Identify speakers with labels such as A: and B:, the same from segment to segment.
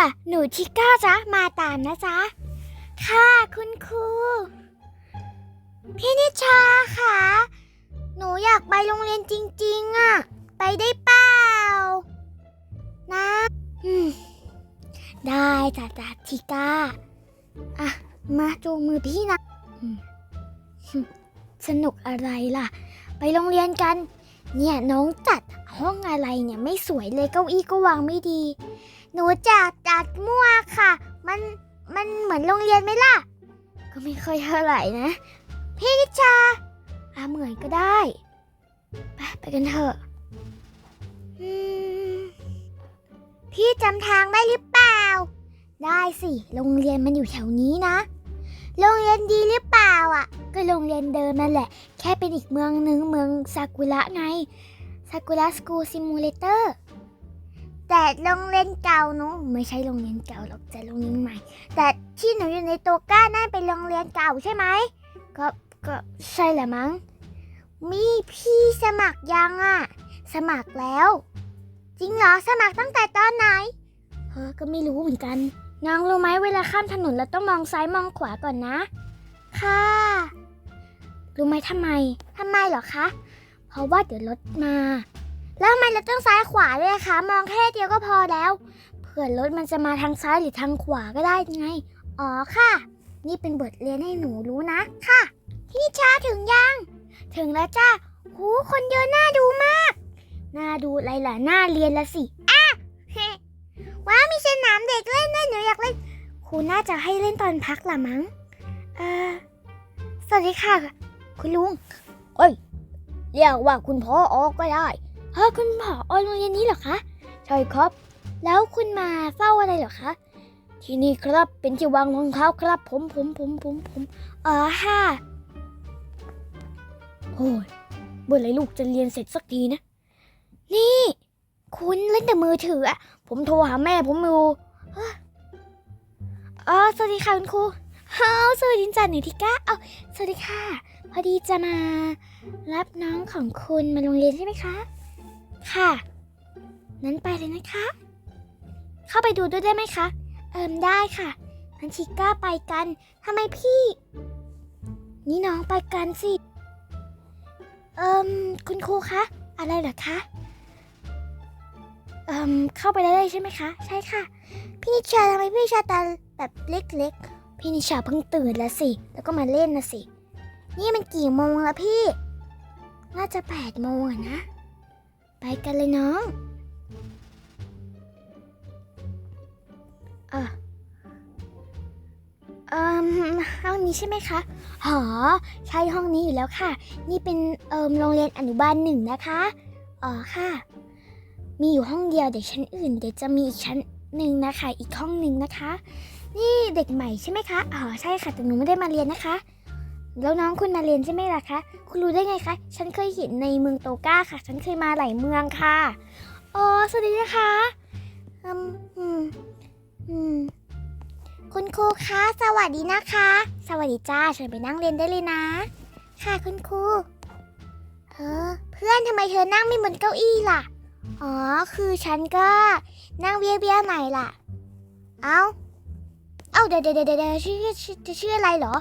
A: ค่ะ หนูชิก้าจ๊ะ มาตามนะจ๊ะ ค่ะคุณครู พี่นิชาค่ะ หนูอยากไปโรงเรียนจริง ๆอะไปได้เปล่า นะอืมได้จ้ะจ้ะชิก้า อะ มาจูงมือพี่นะอืมสนุกอะไรล่ะ ไปโรงเรียนกัน เนี่ยน้องจัดห้องอะไรเนี่ยไม่สวยเลยเก้าอี้ก็วางไม่ดี หนูจัดจัดมั่วค่ะ มันมันเหมือนโรงเรียนไหมล่ะ ก็ไม่ค่อยเท่าไหร่นะ พี่นิชาอาเหมือนก็ได้ไปไปกันเถอะพี่จำทางได้หรือเปล่า ได้สิ โรงเรียนมันอยู่แถวนี้นะ โรงเรียนดีหรือเปล่าอะ ก็โรงเรียนเดิมนั่นแหละ แค่เป็นอีกเมืองหนึ่งเมืองซากุระไง ซากุระสกูลซิมูเลเตอร์ แต่โรงเรียนเก่าหนูไม่ใช่โรงเรียนเก่าหรอกแต่โรงเรียนใหม่ แต่ที่หนูอยู่ในโตก้านั่นเป็นโรงเรียนเก่าใช่ไหมก็ก็ใช่แหละมั้ง มีพี่สมัครยังอะ สมัครแล้ว จริงเหรอสมัครตั้งแต่ตอนไหนเออก็ไม่รู้เหมือนกันนางรู้ไหมเวลาข้ามถนนเราต้องมองซ้ายมองขวาก่อนนะ ค่ะ รู้ไหมทำไมทำไมเหรอคะ เพราะว่าเดี๋ยวรถมา แล้วทำไมเราต้องซ้ายขวาด้วยคะ มองแค่เดียวก็พอแล้ว เผื่อรถมันจะมาทางซ้ายหรือทางขวาก็ได้ไง อ๋อค่ะ นี่เป็นบทเรียนให้หนูรู้นะ ค่ะ พี่ชาถึงยัง ถึงแล้วจ้าหูคนเยอะน่าดูมาก น่าดูอะไรล่ะน่าเรียนละสิอะเฮ้ว้ามีสนามเด็กเล่นด้วยหนูอยากเล่น ครูน่าจะให้เล่นตอนพักละมั้ง เออสวัสดีค่ะ คุณลุง เอ้ย เรียกว่าคุณพ่อออกก็ได้ ฮะคุณพ่ออโรงเรียนนี้เหรอคะใช่ครับ แล้วคุณมาเฝ้าอะไรเหรอคะที่นี่ครับเป็นที่วางรองเท้าครับ ผมผมผมผมผมอ๋อค่ะโอ้ยเมื่อไหรลูกจะเรียนเสร็จสักทีนะ นี่ คุณเล่นแต่มือถืออะผมโทรหาแม่ผมอยู่อ๋อสวัสดีค่ะคุณครูเฮ้าสวัสดีจ้าหนูทิก้าเอาสวัสดีค่ะ พอดีจะมารับน้องของคุณมาโรงเรียนใช่ไหมคะ ค่ะ นั้นไปเลยนะคะ เข้าไปดูด้วยได้ไหมคะ เอิมได้ค่ะงั้นชิก้าไปกันทำไมพี่ นี่น้องไปกันสิ เอิมคุณครูคะ อะไรเหรอคะ เอิมเข้าไปได้เลยใช่ไหมคะ ใช่ค่ะ พี่นิชาทำไมพี่นิชาตาแบบเล็กๆ พี่นิชาเพิ่งตื่นแล้วสิ แล้วก็มาเล่นนะสิ นี่มันกี่โมงแล้วพี่ น่าจะแปดโมงนะ ไปกันเลยน้องเออเอ่มห้องนี้ใช่ไหมคะหอใช่ห้องนี้อยู่แล้วค่ะ นี่เป็นเอิมโรงเรียนอนุบาลหนึ่งนะคะอ๋อค่ะ มีอยู่ห้องเดียวเดี๋ยวชั้นอื่นเดี๋ยวจะมีอีกชั้นหนึ่งนะคะ อีกห้องหนึ่งนะคะ นี่เด็กใหม่ใช่ไหมคะอ๋อใช่ค่ะแต่หนูไม่ได้มาเรียนนะคะ แล้วน้องคุณมาเรียนใช่ไหมล่ะคะ คุณรู้ได้ไงคะ ฉันเคยเห็นในเมืองโตก้าค่ะ ฉันเคยมาหลายเมืองค่ะ อ๋อ สวัสดีนะคะอืมอืมอืมคุณครูคะสวัสดีนะคะ สวัสดีจ้าเชิญไปนั่งเรียนได้เลยนะ ค่ะคุณครูเออเพื่อนทำไมเธอนั่งไม่บนเก้าอี้ล่ะ อ๋อ คือฉันก็นั่งเบี้ยเบี้ยๆหน่อยล่ะ เอ้า เอ้าเดี๋ยวเดี๋ยวเดี๋ยวเดี๋ยวชื่อชื่อชื่อชื่ออะไรเหรอ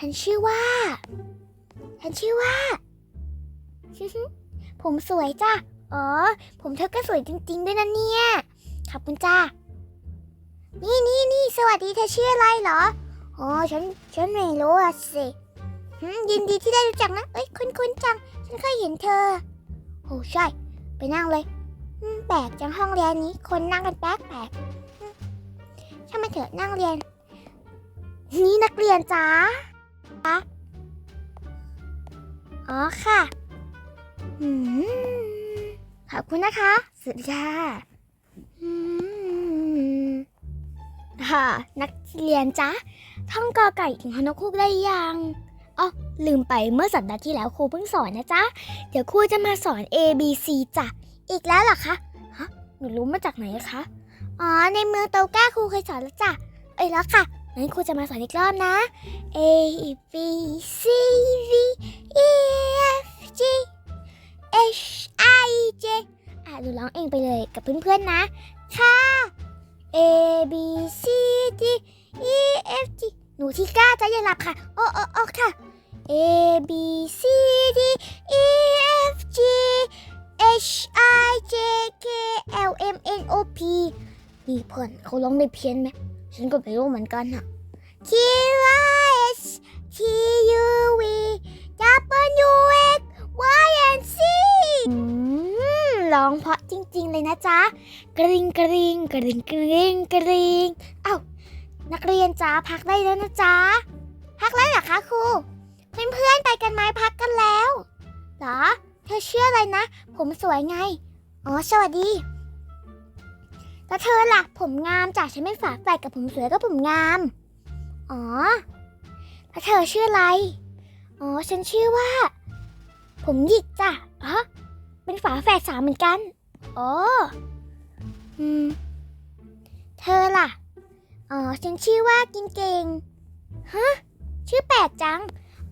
A: ฉันชื่อว่า ฉันชื่อว่า ผมสวยจ้ะ อ๋อ ผมเธอก็สวยจริง ๆ ด้วยนะเนี่ย ขอบคุณจ้า นี่นี่นี่สวัสดีเธอชื่ออะไรเหรอ อ๋อ ฉัน ฉันไม่รู้อะสิยินดีที่ได้รู้จักนะ เอ้ย คุ้นๆจัง ฉันเคยเห็นเธอ โอ้ใช่ ไปนั่งเลยแปลกจังห้องเรียนนี้ คนนั่งกันแปลกแปลกๆอืมช่างมันเถอะนั่งเรียน นี่นักเรียนจ้า อ๋อค่ะขอบคุณนะคะสุดยอดอืมค่ะ นักเรียนจ๊ะ ท่องกอไก่ถึงฮานกคูกได้ยังอ๋อลืมไปเมื่อสัปดาห์ที่แล้วครูเพิ่งสอนนะจ๊ะ เดี๋ยวครูจะมาสอน A B C จ้ะ อีกแล้วเหรอคะฮะหนูรู้มาจากไหนคะ อ๋อ ในเมืองโตก้าครูเคยสอนแล้วจ้ะ เอ้ยแล้วค่ะ งั้นครูจะมาสอนอีกรอบนะ A B C D E F G H I J อะหนูร้องเองไปเลยกับเพื่อนๆนะ ค่ะ A B C D E F G หนูทิก้าจะอย่าหลับค่ะ โอ้โอ้โอ้ค่ะ A B C D E F G H I J K L M N O P นี่เพื่อนเขาร้องได้เพี้ยนไหม ฉันก็ไม่รู้เหมือนกันอะ Q R S T U V W X Y and Z อืมร้องเพราะจริง ๆ เลยนะจ๊ะ กริงกริงกริงกริงกริงเอ้านักเรียนจ้าพักได้แล้วนะจ๊ะ พักแล้วเหรอคะครู เพื่อนๆไปกันไหมพักกันแล้ว เหรอ เธอเชื่ออะไรนะ ผมสวยไง อ๋อ สวัสดี แล้วเธอล่ะ ผมงามจากฉันไม่ฝาแฝดกับผมสวยก็ผมงาม อ๋อ แล้วเธอชื่ออะไร อ๋อ ฉันชื่อว่า ผมหยิกจ้ะอ๋อเป็นฝาแฝดสามเหมือนกัน อ๋อ อืม เธอล่ะ อ๋อ ฉันชื่อว่ากินเก่ง ฮะ ชื่อแปลกจัง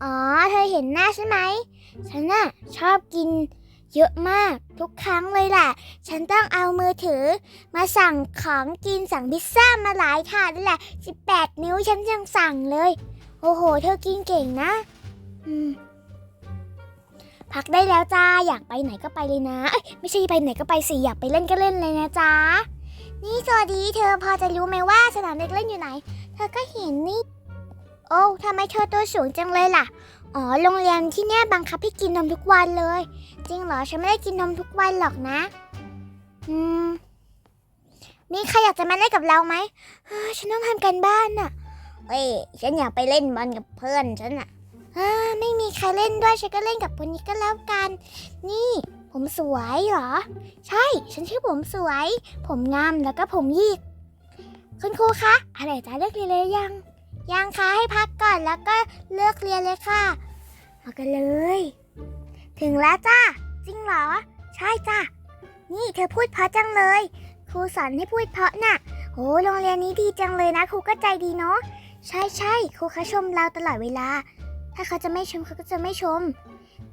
A: อ๋อ เธอเห็นหน้าฉันไหม ฉันน่ะชอบกิน เยอะมากทุกครั้งเลยแหละ ฉันต้องเอามือถือ มาสั่งของกินสั่งพิซซ่ามาหลายถาดเลยแหละ 18 นิ้วฉันยังสั่งเลย โอ้โห เธอกินเก่งนะอืมพักได้แล้วจ้า อยากไปไหนก็ไปเลยนะเอ้ยไม่ใช่ไปไหนก็ไปสิ อยากไปเล่นก็เล่นเลยนะจ๊ะ นี่สวัสดีเธอพอจะรู้ไหมว่าสนามเด็กเล่นอยู่ไหน เธอก็เห็นนี่ โอ้ทำไมเธอตัวสูงจังเลยล่ะ อ๋อ โรงเรียนที่เนี่ยบังคับให้กินนมทุกวันเลย จริงเหรอ ฉันไม่ได้กินนมทุกวันหรอกนะ อืม มีใครอยากจะมาเล่นกับเราไหมเฮ้ยฉันต้องทำการบ้านน่ะเฮ้ย ฉันอยากไปเล่นบอลกับเพื่อนฉันน่ะไม่มีใครเล่นด้วย ฉันก็เล่นกับคนนี้ก็แล้วกัน นี่ ผมสวยเหรอ ใช่ ฉันชื่อผมสวย ผมงามแล้วก็ผมหยิก คุณครูคะอะไรจะเลิกเรียนเลยยัง ยังคะให้พัก แล้วก็เลิกเรียนเลยค่ะมากันเลย ถึงแล้วจ้าจริงเหรอ ใช่จ้ะนี่เธอพูดเพราะจังเลย ครูสอนให้พูดเพราะน่ะโหโรงเรียนนี้ดีจังเลยนะครูก็ใจดีเนาะใช่ใช่ครูเขาชมเราตลอดเวลา ถ้าเขาจะไม่ชมเขาก็จะไม่ชม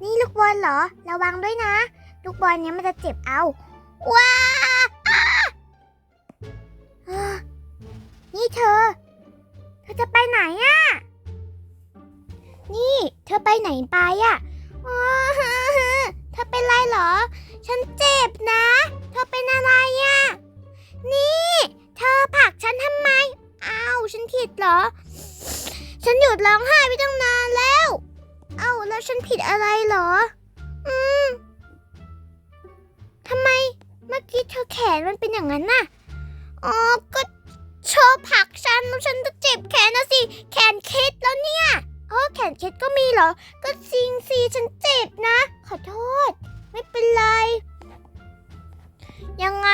A: นี่ลูกบอลเหรอ ระวังด้วยนะ ลูกบอลเนี้ยมันจะเจ็บเอาว้าาอ่านี่เธอ เธอจะไปไหนอะ นี่ เธอไปไหนไปอะอ๋อเธอเป็นไรเหรอ ฉันเจ็บนะ เธอเป็นอะไรอะนี่ เธอผลักฉันทำไม อ้าว ฉันผิดเหรอ ฉันหยุดร้องไห้ไปตั้งนานแล้ว เอ้า แล้วฉันผิดอะไรเหรอ อืมทำไม เมื่อกี้เธอแขนมันเป็นอย่างนั้นน่ะ อ๋อ ก็เธอผลักฉันแล้วฉันจะเจ็บแขนนะสิ แขนเคล็ดแล้วเนี่ย อ๋อแขนเคล็ดก็มีเหรอ ก็จริงสิฉันเจ็บนะ ขอโทษ ไม่เป็นไร ยังไง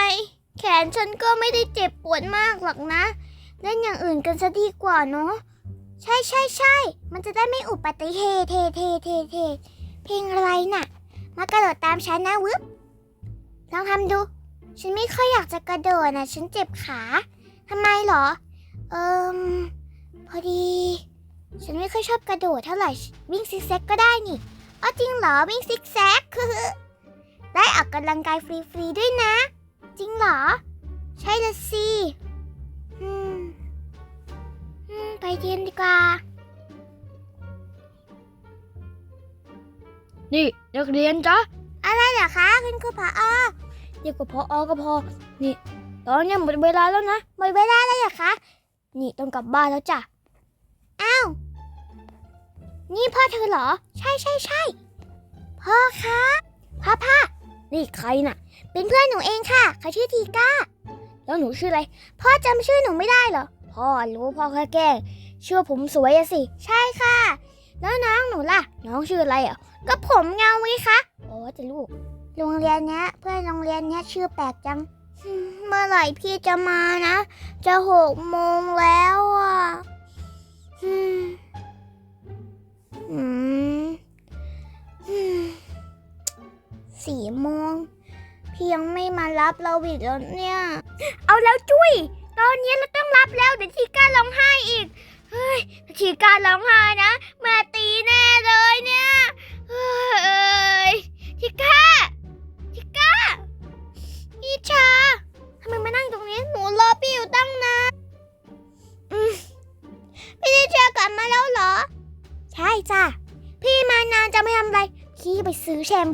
A: แขนฉันก็ไม่ได้เจ็บปวดมากหรอกนะ เล่นอย่างอื่นกันซะดีกว่าเนาะ ใช่ใช่ใช่ มันจะได้ไม่อุบัติเหตุเทเทเทเทเพลงอะไรน่ะ มากระโดดตามฉันนะวึบลองทำดู ฉันไม่ค่อยอยากจะกระโดดนะ ฉันเจ็บขา ทำไมเหรอ เอิมพอดี ฉันไม่ค่อยชอบกระโดดเท่าไหร่วิ่งซิกแซกก็ได้นี่อ๋อจริงเหรอวิ่งซิกแซกคือได้ออกกำลังกายฟรีๆด้วยนะ จริงเหรอ ใช่ละสิอืมอืมไปเรียนดีกว่า
B: นี่นักเรียนจ๊ะ
A: อะไรเหรอคะคุณครูผอ
B: เรียกว่าพออก็พอ นี่ ตอนเนี้ยหมดเวลาแล้วนะ
A: หมดเวลาแล้วเหรอคะ
B: นี่ต้องกลับบ้านแล้วจ้ะ
A: อ้าว นี่พ่อเธอเหรอ ใช่ใช่ใช่พ่อคะพ่อพ่อ
B: นี่ใครน่ะ
A: เป็นเพื่อนหนูเองค่ะเขาชื่อทีก้า
B: แล้วหนูชื่ออะไร
A: พ่อจำชื่อหนูไม่ได้เหรอ
B: พ่อรู้พ่อแค่แกล้งเชื่อผมสวยอะสิ
A: ใช่ค่ะ แล้วน้องหนูล่ะ
B: น้องชื่ออะไรอะ
A: ก็ผมเงาว้คะ
B: อ๋อจะลูก
A: โรงเรียนเนี้ย เพื่อนโรงเรียนเนี้ยชื่อแปลกจัง เมื่อไหร่พี่จะมานะ จะหกโมงแล้วอะ สี่โมงพี่ยังไม่มารับเราอีกแล้วเนี่ย เอาแล้วจุ้ย ตอนนี้เราต้องรับแล้วเดี๋ยวทีก้าร้องไห้อีก เฮ้ยทีก้าร้องไห้นะ แม่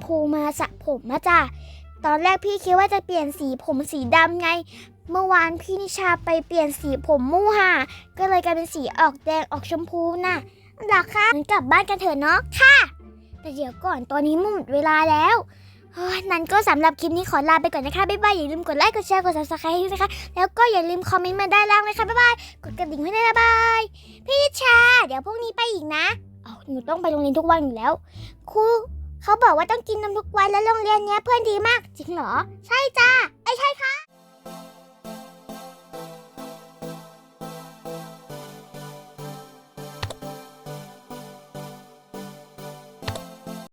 A: พูมาสระผมนะจ้ะตอนแรกพี่คิดว่าจะเปลี่ยนสีผมสีดำไง เมื่อวานพี่นิชาไปเปลี่ยนสีผมมู่ห่าก็เลยกลายเป็นสีออกแดงออกชมพูน่ะหรอคะงั้นกลับบ้านกันเถอะเนาะค่ะ แต่เดี๋ยวก่อนตอนนี้หมดเวลาแล้วนั้นก็สำหรับคลิปนี้ขอลาไปก่อนนะคะ บ๊ายบาย อย่าลืมกดไลค์ กดแชร์ กด subscribe ด้วยนะคะ แล้วก็อย่าลืมคอมเมนต์มาด้านล่างนะคะ บ๊ายบาย กดกระดิ่งให้ด้วยบ๊ายบาย พี่นิชา เดี๋ยวพรุ่งนี้ไปอีกนะ เอาหนูต้องไปโรงเรียนทุกวันอยู่แล้วครู เขาบอกว่าต้องกินนมทุกวันแล้วโรงเรียนเนี้ยเพื่อนดีมาก จริงเหรอ ใช่จ้าไอ้ใช่ค่ะ